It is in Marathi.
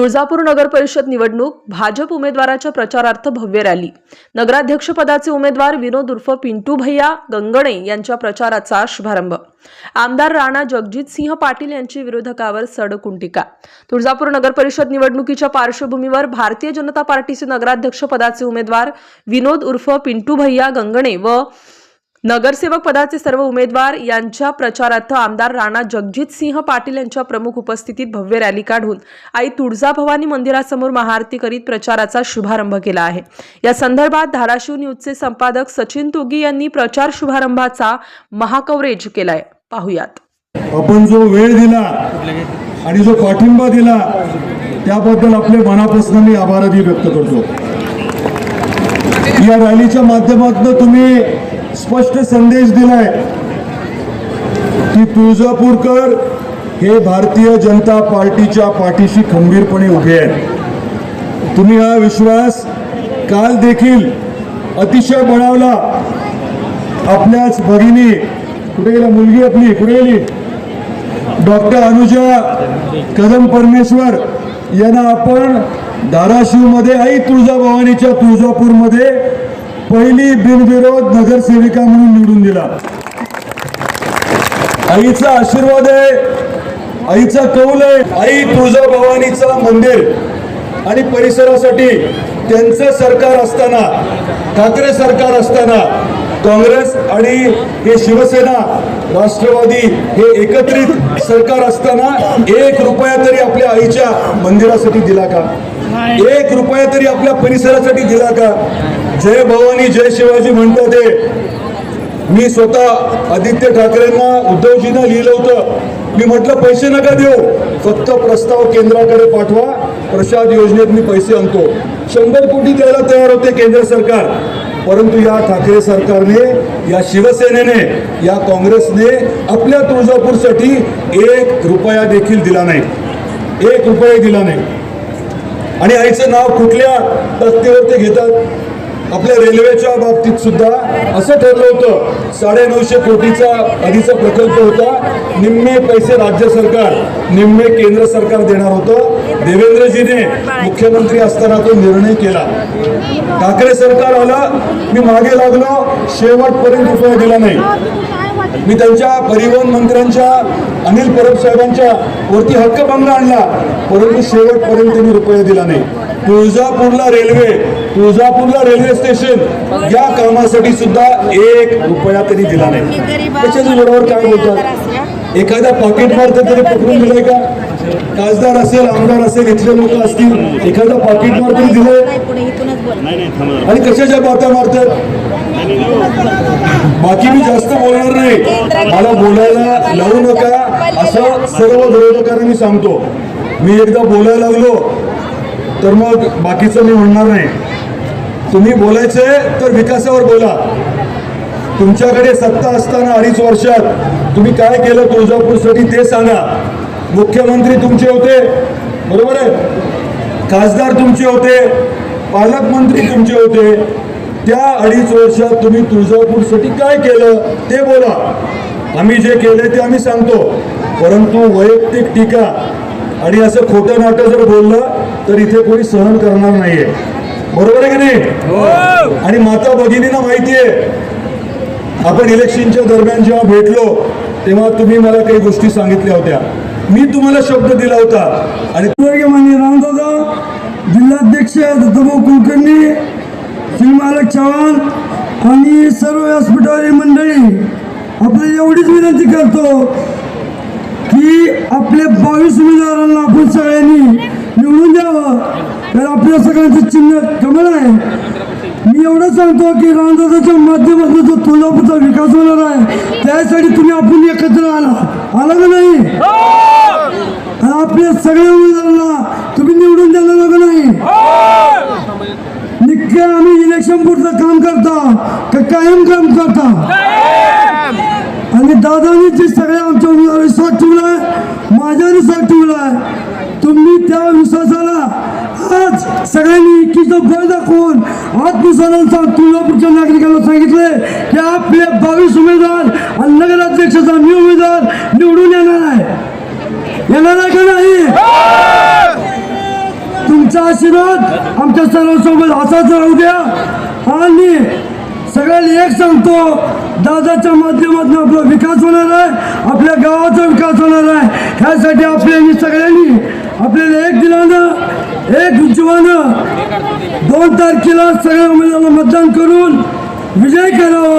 तुळजापूर नगर परिषद निवडणूक भाजप उमेदवाराच्या प्रचारार्थ भव्य रॅली. नगराध्यक्षपदाचे उमेदवार विनोद उर्फ पिंटू भैया गंगणे यांच्या प्रचाराचा शुभारंभ. आमदार राणा जगजितसिंह पाटील यांची विरोधकावर सडकून टीका तुळजापूर नगर परिषद निवडणुकीच्या पार्श्वभूमीवर भारतीय जनता पार्टीचे नगराध्यक्षपदाचे उमेदवार विनोद उर्फ पिंटू भैया गंगणे व नगरसेवक पदाचे सर्व उमेदवार यांच्या प्रचारार्थ आमदार राणा जगजितसिंह पाटील यांच्या प्रमुख उपस्थितीत भव्य रॅली काढून आई तुळजाभवानी मंदिरासमोर महाआरती करीत प्रचाराचा शुभारंभ केला आहे. या संदर्भात धाराशिव न्यूजचे संपादक सचिन तुगी यांनी प्रचार शुभारंभाचा महाकवरेज केलाय. पाहुयात. आपण जो वेळ दिला आणि जो पाठिंबा दिला त्याबद्दल आपले मनापासून मी आभारही व्यक्त करतो. या रॅलीच्या माध्यमातून तुम्ही स्पष्ट संदेश दिलाय की तुळजापूरकर हे भारतीय जनता पार्टीच्या पाठीशी खंबीरपणे उभे आहेत. तुम्ही हा विश्वास काल देखील अतिशय बळावला. आपल्याच भगिनी कुठे गेला मुलगी आपली? कुठे गेली? डॉक्टर अनुजा कदम परमेश्वर यांना आपण धाराशिवमध्ये आई तुळजाभवानीच्या तुळजापूरमध्ये पहिली बिनविरोध नगरसेविका म्हणून निवडून दिला. आईचा आशीर्वाद आहे आईचा कौल आहे. आई तुळजाभवानीचं मंदिर आणि परिसरासाठी त्यांचं सरकार असताना ठाकरे सरकार असताना काँग्रेस आणि हे शिवसेना राष्ट्रवादी हे एकत्रित सरकार असताना एक रुपया तरी आपल्या आईच्या मंदिरासाठी दिला का? एक रुपया तरी आपल्या परिसरासाठी दिला का? जय भवानी जय शिवाजी म्हणतो ते. मी स्वतः आदित्य ठाकरेंना उद्धवजींना लिहिलं होतं. मी म्हटलं पैसे नका देऊ. फक्त प्रस्ताव केंद्राकडे पाठवा. प्रसाद योजनेत मी पैसे आणतो. शंभर कोटी द्यायला तयार होते केंद्र सरकार. परंतु या ठाकरे सरकारने या शिवसेनेने या काँग्रेसने आपल्या तुळजापूरसाठी एक रुपया देखील दिला नाही. एक रुपया दिला नाही. आणि आईचं नाव कुठल्या तक्तेवर ते घेतात? आपल्या रेल्वेच्या बाबतीत सुद्धा असं ठरलं होतं. साडे नऊशे कोटीचा आधीचा प्रकल्प होता. निम्मे पैसे राज्य सरकार निम्मे केंद्र सरकार देणार होतं. देवेंद्रजीने मुख्यमंत्री असताना तो निर्णय केला. ठाकरे सरकार आलं मी मागे लागलो शेवटपर्यंत रुपया दिला नाही. मी त्यांच्या परिवहन मंत्र्यांच्या अनिल परब साहेबांच्या वरती हक्कभंग आणला. परंतु शेवटपर्यंत त्यांनी रुपया दिला नाही. तुळजापूरला रेल्वे तुळजापूरला रेल्वे स्टेशन या कामासाठी सुद्धा एक रुपया तरी दिला नाही. त्याच्याच बरोबर काय बोलतात? एखाद्या पॉकेट मारते तरी पकडून दिलंय का? खासदार असेल आमदार असेल इथले लोक असतील एखादा पॉकेट मार तरी दिलंय आणि कशाच्या बाता मारतात? बाकी मी जास्त बोलणार नाही. मला बोलायला लावू नका. असं सर्व विरोधकांना मी सांगतो. मी एकदा बोलायला लागलो तर मग बाकीचं मी म्हणणार नाही. तुम्ही बोलायचंय तर विकासावर बोला. तुमच्याकडे सत्ता असताना अडीच वर्षात तुम्ही काय केलं तुळजापूरसाठी ते सांगा. मुख्यमंत्री तुमचे होते बरोबर आहे? खासदार तुमचे होते पालकमंत्री तुमचे होते. त्या अडीच वर्षात तुम्ही तुळजापूरसाठी काय केलं ते बोला. आम्ही जे केले ते आम्ही सांगतो. परंतु वैयक्तिक टीका आणि असं खोटं नाटं जर बोललं तर इथे कोणी सहन करणार नाहीये. बरोबर आहे की नाही? आणि माता भगिनींना माहिती आहे आपण इलेक्शनच्या दरम्यान जेव्हा भेटलो तेव्हा तुम्ही मला काही गोष्टी सांगितल्या होत्या. मी तुम्हाला शब्द दिला होता. आणि वर्ग मान्य रामदादा जिल्हाध्यक्ष दत्तभाऊ कुलकर्णी श्री मालक चव्हाण आणि सर्व व्यासपीठावरील मंडळी आपल्याला एवढीच विनंती करतो की आपल्या बावीस उमेदवारांना आपण सगळ्यांनी निवडून द्यावं. तर आपल्या सगळ्यांचं चिन्ह कमळ आहे. मी एवढं सांगतो की रामदासाच्या माध्यमातून जो तुळजापूरचा विकास होणार आहे त्यासाठी तुम्ही आपण एकत्र आला. आला का नाही? आपल्या सगळ्या उमेदवारांना तुम्ही निवडून देणार का नाही निक्के आम्ही काम करता का कायम काम करता? आणि दादानी जे सगळ्या आमच्या विश्वास ठेवलाय माझ्या विश्वास ठेवलाय तुम्ही त्या विश्वासाला आज सगळ्यांनी एकीचा बळ दाखवून आत्मसन्मानाचा तुळजापूरच्या नागरिकांना सांगितले की आपले बावीस उमेदवार आणि नगराध्यक्षाचा मी उमेदवार निवडून येणार आहे. येणार आहे का नाही? आशीर्वाद आमच्या सर्वांसोबत असाच राहू द्या. आणि सगळ्यांना एक सांगतो दादाच्या माध्यमातून आपला विकास होणार आहे आपल्या गावाचा विकास होणार आहे. ह्यासाठी आपल्यानी सगळ्यांनी आपल्याला एक दिलानं एक उज्जवानं दोन तारखेला सगळ्या उमेदवारांना मतदान करून विजय करावा.